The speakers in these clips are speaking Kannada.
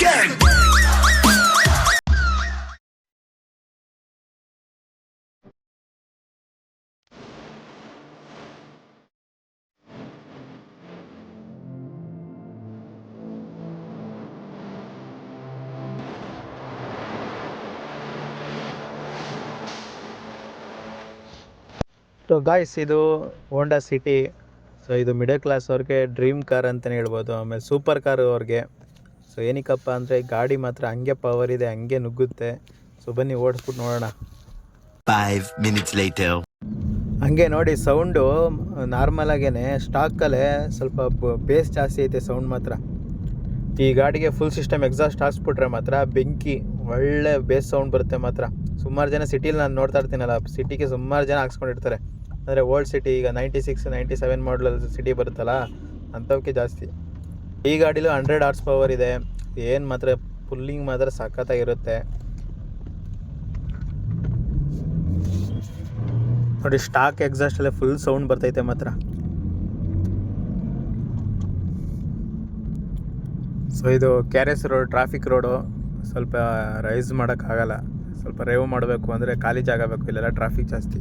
ಸೊ ಗಾಯ್ಸ್ ಇದು ಹೋಂಡಾ ಸಿಟಿ ಸೊ ಇದು ಮಿಡಲ್ ಕ್ಲಾಸ್ ಅವ್ರಿಗೆ ಡ್ರೀಮ್ ಕಾರ್ ಅಂತಲೇ ಹೇಳ್ಬೋದು. ಆಮೇಲೆ ಸೂಪರ್ ಕಾರು ಅವ್ರಿಗೆ. ಸೊ ಏನಕ್ಕಪ್ಪ ಅಂದರೆ ಗಾಡಿ ಮಾತ್ರ ಹಂಗೆ ಪವರ್ ಇದೆ ಹಂಗೆ ನುಗ್ಗುತ್ತೆ. ಸೊ ಬನ್ನಿ ಓಡಿಸ್ಬಿಟ್ಟು ನೋಡೋಣ. Five minutes later. ಹಂಗೆ ನೋಡಿ ಸೌಂಡು ನಾರ್ಮಲ್ ಆಗೇನೆ ಸ್ಟಾಕಲ್ಲೇ ಸ್ವಲ್ಪ ಬೇಸ್ ಜಾಸ್ತಿ ಐತೆ ಸೌಂಡ್ ಮಾತ್ರ. ಈ ಗಾಡಿಗೆ ಫುಲ್ ಸಿಸ್ಟಮ್ ಎಕ್ಸಾಸ್ಟ್ ಹಾಕ್ಸ್ಬಿಟ್ರೆ ಮಾತ್ರ ಬೆಂಕಿ ಒಳ್ಳೆ ಬೇಸ್ ಸೌಂಡ್ ಬರುತ್ತೆ ಮಾತ್ರ. ಸುಮಾರು ಜನ ಸಿಟಿಲಿ ನಾನು ನೋಡ್ತಾ ಇರ್ತೀನಲ್ಲ ಸಿಟಿಗೆ ಸುಮಾರು ಜನ ಹಾಕ್ಸ್ಕೊಂಡಿರ್ತಾರೆ. ಅಂದರೆ ಓಲ್ಡ್ ಸಿಟಿ ಈಗ ನೈಂಟಿ ಸಿಕ್ಸ್ ನೈಂಟಿ ಸೆವೆನ್ ಮಾಡಲಲ್ಲಿ ಸಿಟಿ ಬರುತ್ತಲ್ಲ ಅಂಥವಕ್ಕೆ ಜಾಸ್ತಿ. ಈ ಗಾಡಿಲೂ ಹಂಡ್ರೆಡ್ ಆರ್ಸ್ ಪವರ್ ಇದೆ. ಏನು ಮಾತ್ರ ಪುಲ್ಲಿಂಗ್ ಮಾತ್ರ ಸಖತ್ತಾಗಿರುತ್ತೆ. ನೋಡಿ ಸ್ಟಾಕ್ ಎಕ್ಸಾಸ್ಟ್ ಎಲ್ಲ ಫುಲ್ ಸೌಂಡ್ ಬರ್ತೈತೆ ಮಾತ್ರ. ಸೊ ಇದು K R S road traffic road ಸ್ವಲ್ಪ ರೈಸ್ ಮಾಡೋಕ್ಕಾಗಲ್ಲ. ಸ್ವಲ್ಪ ರೇವ್ ಮಾಡಬೇಕು ಅಂದರೆ ಖಾಲಿ ಜಾಗ ಬೇಕು, ಇಲ್ಲೆಲ್ಲ ಟ್ರಾಫಿಕ್ ಜಾಸ್ತಿ.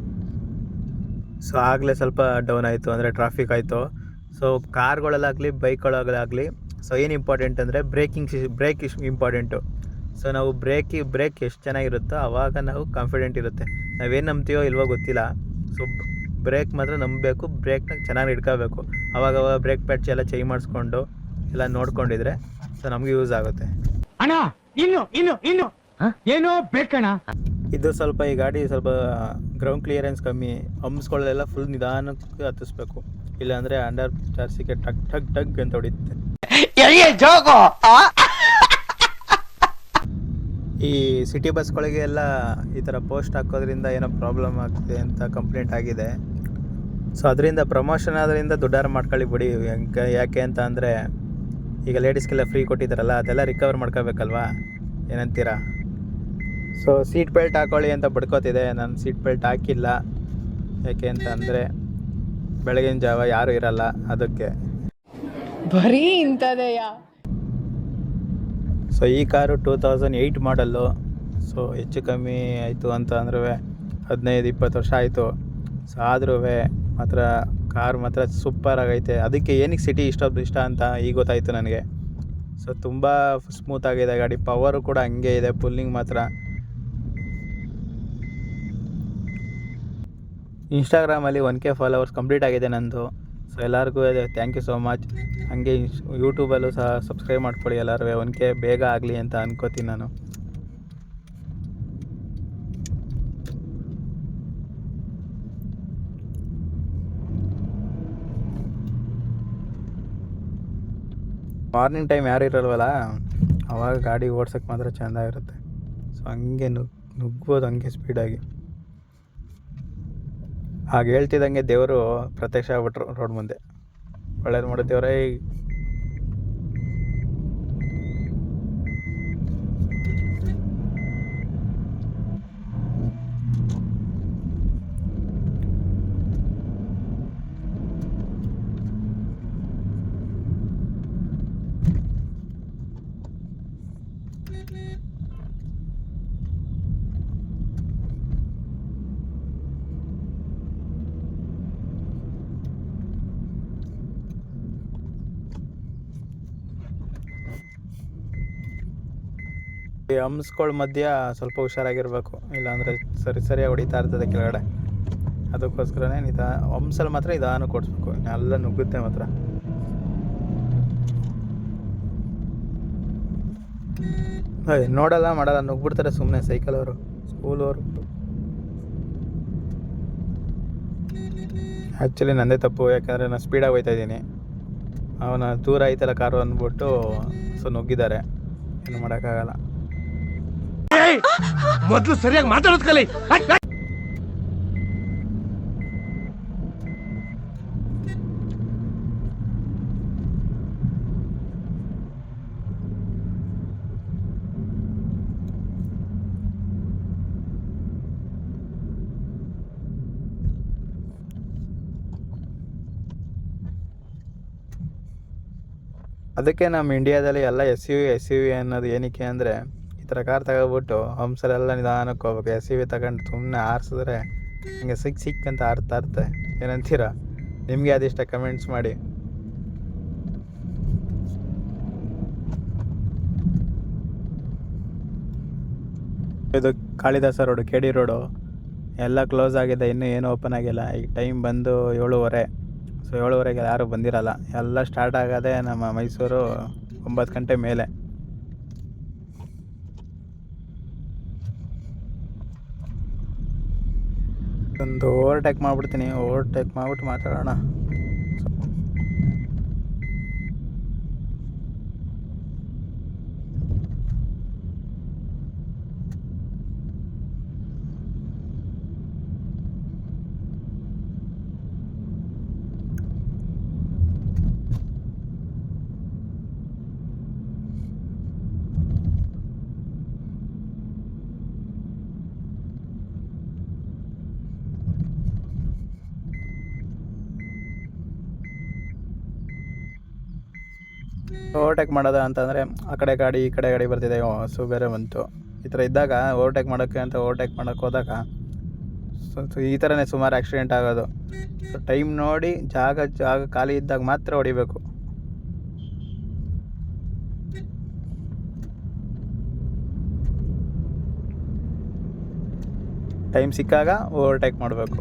ಸೊ ಆಗಲೇ ಸ್ವಲ್ಪ ಡೌನ್ ಆಯಿತು ಅಂದರೆ ಟ್ರಾಫಿಕ್ ಆಯಿತು. ಸೊ ಕಾರ್ಗಳಲ್ಲಾಗಲಿ ಬೈಕ್ಗಳಲ್ಲಾಗಲಿ ಸೊ ಏನು ಇಂಪಾರ್ಟೆಂಟ್ ಅಂದರೆ braking brake is important so ನಾವು ಬ್ರೇಕಿ ಬ್ರೇಕ್ ಎಷ್ಟು ಚೆನ್ನಾಗಿರುತ್ತೋ ಆವಾಗ ನಾವು ಕಾನ್ಫಿಡೆಂಟ್ ಇರುತ್ತೆ. ನಾವೇನು ನಂಬ್ತೀವೋ ಇಲ್ವೋ ಗೊತ್ತಿಲ್ಲ. ಸೊ ಬ್ರೇಕ್ ಮಾತ್ರ ನಂಬಬೇಕು ಬ್ರೇಕ್ನ ಚೆನ್ನಾಗಿ ಇಟ್ಕೋಬೇಕು. ಅವಾಗ ಅವಾಗ ಬ್ರೇಕ್ ಪ್ಯಾಡ್ಸ್ ಎಲ್ಲ ಚೇಂಜ್ ಮಾಡಿಸ್ಕೊಂಡು ಎಲ್ಲ ನೋಡ್ಕೊಂಡಿದ್ರೆ ಸೊ ನಮಗೆ ಯೂಸ್ ಆಗುತ್ತೆ. ಅಣ್ಣ ಇನ್ನು ಇನ್ನು ಇನ್ನು. ಏನೋ ಬೇಕಣ್ಣ. ಇದು ಸ್ವಲ್ಪ ಈ ಗಾಡಿ ಸ್ವಲ್ಪ ಗ್ರೌಂಡ್ ಕ್ಲಿಯರೆನ್ಸ್ ಕಮ್ಮಿ ಹಂಪ್ಸ್ಗಳೆಲ್ಲ ಫುಲ್ ನಿಧಾನಕ್ಕೆ ಹತ್ತಿಸ್ಬೇಕು. ಇಲ್ಲಾಂದರೆ ಅಂಡರ್ ಚಾರ್ಸಿಗೆ ಟಕ್ ಟಕ್ ಟಗ್ ಅಂತ ಹೊಡಿಯುತ್ತೆ. ಈ ಸಿಟಿ ಬಸ್ಗಳಿಗೆ ಎಲ್ಲ ಈ ಥರ ಪೋಸ್ಟ್ ಹಾಕೋದ್ರಿಂದ ಏನೋ ಪ್ರಾಬ್ಲಮ್ ಆಗ್ತಿದೆ ಅಂತ ಕಂಪ್ಲೇಂಟ್ ಆಗಿದೆ. ಸೊ ಅದರಿಂದ ಪ್ರಮೋಷನ್ ಆದ್ರಿಂದ ದುಡ್ಡಾರು ಮಾಡ್ಕೊಳ್ಳಿ ಬಿಡಿ. ಯಾಕೆ ಅಂತ ಅಂದರೆ ಈಗ ಲೇಡೀಸ್ಗೆಲ್ಲ ಫ್ರೀ ಕೊಟ್ಟಿದ್ದಾರಲ್ಲ ಅದೆಲ್ಲ ರಿಕವರ್ ಮಾಡ್ಕೋಬೇಕಲ್ವಾ? ಏನಂತೀರಾ? ಸೊ ಸೀಟ್ ಬೆಲ್ಟ್ ಹಾಕೊಳ್ಳಿ ಅಂತ ಬಡ್ಕೋತಿದೆ. ನಾನು ಸೀಟ್ ಬೆಲ್ಟ್ ಹಾಕಿಲ್ಲ. ಯಾಕೆ ಅಂತ ಅಂದರೆ ಬೆಳಗಿನ ಜಾವ ಯಾರೂ ಇರಲ್ಲ. ಅದಕ್ಕೆ. ಬರೀ ಇಂಥದೆಯ? ಸೊ ಈ car two thousand eight model so ಹೆಚ್ಚು ಕಮ್ಮಿ ಆಯಿತು ಅಂತ ಅಂದ್ರೆ ಹದಿನೈದು ಇಪ್ಪತ್ತು ವರ್ಷ ಆಯಿತು. ಸೊ ಆದ್ರೂ ಮಾತ್ರ ಕಾರ್ ಮಾತ್ರ ಸೂಪರ್ ಆಗೈತೆ. ಅದಕ್ಕೆ ಏನಕ್ಕೆ ಸಿಟಿ ಇಷ್ಟ ಇಷ್ಟ ಅಂತ ಈಗ ಗೊತ್ತಾಯಿತು ನನಗೆ. ಸೊ ತುಂಬ ಸ್ಮೂತ್ ಆಗಿದೆ ಗಾಡಿ. ಪವರು ಕೂಡ ಹಂಗೆ ಇದೆ ಪುಲ್ಲಿಂಗ್ ಮಾತ್ರ. ಇನ್ಸ್ಟಾಗ್ರಾಮಲ್ಲಿ ಒನ್ ಕೆ ಫಾಲೋವರ್ಸ್ ಕಂಪ್ಲೀಟ್ ಆಗಿದೆ ನಂದು. ಸೊ ಎಲ್ಲರಿಗೂ ಥ್ಯಾಂಕ್ ಯು ಸೋ ಮಚ್ ಹಾಗೆ ಯೂಟ್ಯೂಬಲ್ಲೂ ಸಹ ಸಬ್ಸ್ಕ್ರೈಬ್ ಮಾಡ್ಕೊಳ್ಳಿ ಎಲ್ಲರೂ ಒನ್ ಕೆ ಬೇಗ ಆಗಲಿ ಅಂತ ಅನ್ಕೋತೀನಿ ನಾನು. ಮಾರ್ನಿಂಗ್ ಟೈಮ್ ಯಾರು ಇರಲ್ವಲ್ಲ? ಅವಾಗ ಗಾಡಿ ಓಡ್ಸೋಕ್ಕೆ ಮಾತ್ರ ಚೆಂದ ಇರುತ್ತೆ. ಸೊ ಹಂಗೆ ನುಗ್ ನುಗ್ಬೋದು ಹಂಗೆ ಸ್ಪೀಡಾಗಿ ಹಾಗೆ ಹೇಳ್ತಿದ್ದಂಗೆ ದೇವರು ಪ್ರತ್ಯಕ್ಷ ಆಗ್ಬಿಟ್ರು ರೋಡ್ ಮುಂದೆ. ಒಳ್ಳೇದು ಮಾಡೋ ದೇವರೇ ಈ ಹಂಸ್ಗಳ ಮಧ್ಯ ಸ್ವಲ್ಪ ಹುಷಾರಾಗಿರ್ಬೇಕು. ಇಲ್ಲಾಂದರೆ ಸರಿ, ಸರಿಯಾಗಿ ಹೊಡಿತಾ ಇರ್ತದೆ ಕೆಳಗಡೆ. ಅದಕ್ಕೋಸ್ಕರನೇ ನಿಧಾ ಹಂಸಲ್ಲಿ ಮಾತ್ರ ನಿಧಾನ ಕೊಡಿಸ್ಬೇಕು. ಎಲ್ಲ ನುಗ್ಗುತ್ತೆ ಮಾತ್ರ. ನೋಡಲ್ಲ, ಮಾಡಲ್ಲ. ನುಗ್ಬಿಡ್ತಾರೆ ಸುಮ್ಮನೆ ಸೈಕಲ್ ಅವರು ಸ್ಕೂಲ್ ಅವರು. ಆ್ಯಕ್ಚುಲಿ ನಂದೇ ತಪ್ಪು, ಯಾಕಂದರೆ ನಾನು ಸ್ಪೀಡಾಗಿ ಹೋಗ್ತಾ ಇದ್ದೀನಿ. ಅವನ ದೂರ ಐತಲ್ಲ ಕಾರು ಅಂದ್ಬಿಟ್ಟು ಸೊ ನುಗ್ಗಿದ್ದಾರೆ. ಏನು ಮಾಡೋಕ್ಕಾಗಲ್ಲ. ಮೊದ್ಲು ಸರಿಯಾಗಿ ಮಾತಾಡೋದು ಕಲಿ. ಅದಕ್ಕೆ ನಮ್ಮ ಇಂಡಿಯಾದಲ್ಲಿ ಎಲ್ಲ S U S U V ಅನ್ನೋದು ಏನಕ್ಕೆ ಅಂದರೆ ಥರ ಕಾರ್ ತಗೊಬಿಟ್ಟು ಹಂಸರೆಲ್ಲ ನಿಧಾನಕ್ಕೆ ಹೋಗ್ಬೇಕು. ಎಸ್ ವಿ ತಗೊಂಡು ಸುಮ್ಮನೆ ಆರಿಸಿದ್ರೆ ಹಿಂಗೆ ಸಿಕ್ ಸಿಕ್ ಅಂತ ಆರ್ತಾ ಇರುತ್ತೆ ಏನಂತೀರ? ನಿಮಗೆ ಅದಿಷ್ಟ ಕಮೆಂಟ್ಸ್ ಮಾಡಿ. ಇದು Kalidasa road K D road. ಎಲ್ಲ ಕ್ಲೋಸ್ ಆಗಿದೆ. ಇನ್ನೂ ಏನು ಓಪನ್ ಆಗಿಲ್ಲ. ಈಗ ಟೈಮ್ ಬಂದು ಏಳುವರೆ. ಸೊ ಏಳುವರೆಗೆ ಯಾರೂ ಬಂದಿರಲ್ಲ. ಎಲ್ಲ ಸ್ಟಾರ್ಟ್ ಆಗೋದೇ ನಮ್ಮ ಮೈಸೂರು ಒಂಬತ್ತು ಗಂಟೆ ಮೇಲೆ. ಒಂದು ಓವರ್ಟೇಕ್ ಮಾಡಿಬಿಡ್ತೀನಿ. ಓವರ್ಟೇಕ್ ಮಾಡ್ಬಿಟ್ಟು ಮಾತಾಡೋಣ. ಓವರ್ಟೇಕ್ ಮಾಡೋದ ಅಂತಂದರೆ ಆ ಕಡೆ ಗಾಡಿ, ಈ ಕಡೆ ಗಾಡಿ ಬರ್ತಿದೆ ಸೊ ಬೇರೆ ಬಂತು. ಈ ಥರ ಇದ್ದಾಗ ಓವರ್ಟೇಕ್ ಮಾಡೋಕ್ಕೆ ಅಂತ ಓವರ್ಟೇಕ್ ಮಾಡೋಕ್ಕೆ ಹೋದಾಗ, ಸೊ ಈ ಥರನೇ ಸುಮಾರು ಆಕ್ಸಿಡೆಂಟ್ ಆಗೋದು. ಸೊ ಟೈಮ್ ನೋಡಿ ಜಾಗ ಜಾಗ ಖಾಲಿ ಇದ್ದಾಗ ಮಾತ್ರ ಹೊಡಿಬೇಕು. ಟೈಮ್ ಸಿಕ್ಕಾಗ ಓವರ್ಟೇಕ್ ಮಾಡಬೇಕು.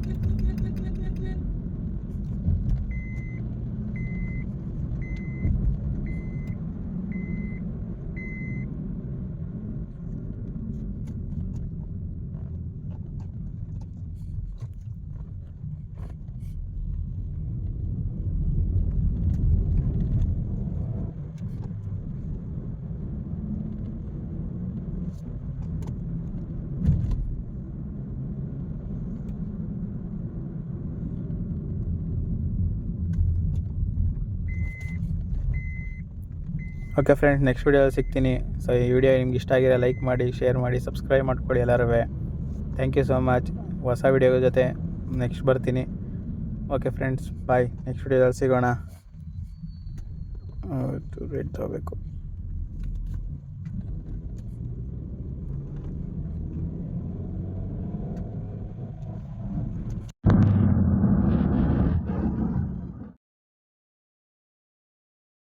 ಓಕೆ ಫ್ರೆಂಡ್ಸ್ ನೆಕ್ಸ್ಟ್ ವೀಡಿಯೋ ಸಿಗ್ತೀನಿ. ಸೊ ಈ ವಿಡಿಯೋ ನಿಮ್ಗೆ ಇಷ್ಟ ಆಗಿದೆ ಲೈಕ್ ಮಾಡಿ ಶೇರ್ ಮಾಡಿ ಸಬ್ಸ್ಕ್ರೈಬ್ ಮಾಡ್ಕೊಳ್ಳಿ ಎಲ್ಲರೂ ಥ್ಯಾಂಕ್ ಯು ಸೋ ಮಚ್ ಹೊಸ ವಿಡಿಯೋ ಜೊತೆ ನೆಕ್ಸ್ಟ್ ಬರ್ತೀನಿ. ಓಕೆ ಫ್ರೆಂಡ್ಸ್ ಬಾಯ್ ನೆಕ್ಸ್ಟ್ ವಿಡಿಯೋದಲ್ಲಿ ಸಿಗೋಣ. ರೇಟ್ ತಗೋಬೇಕು.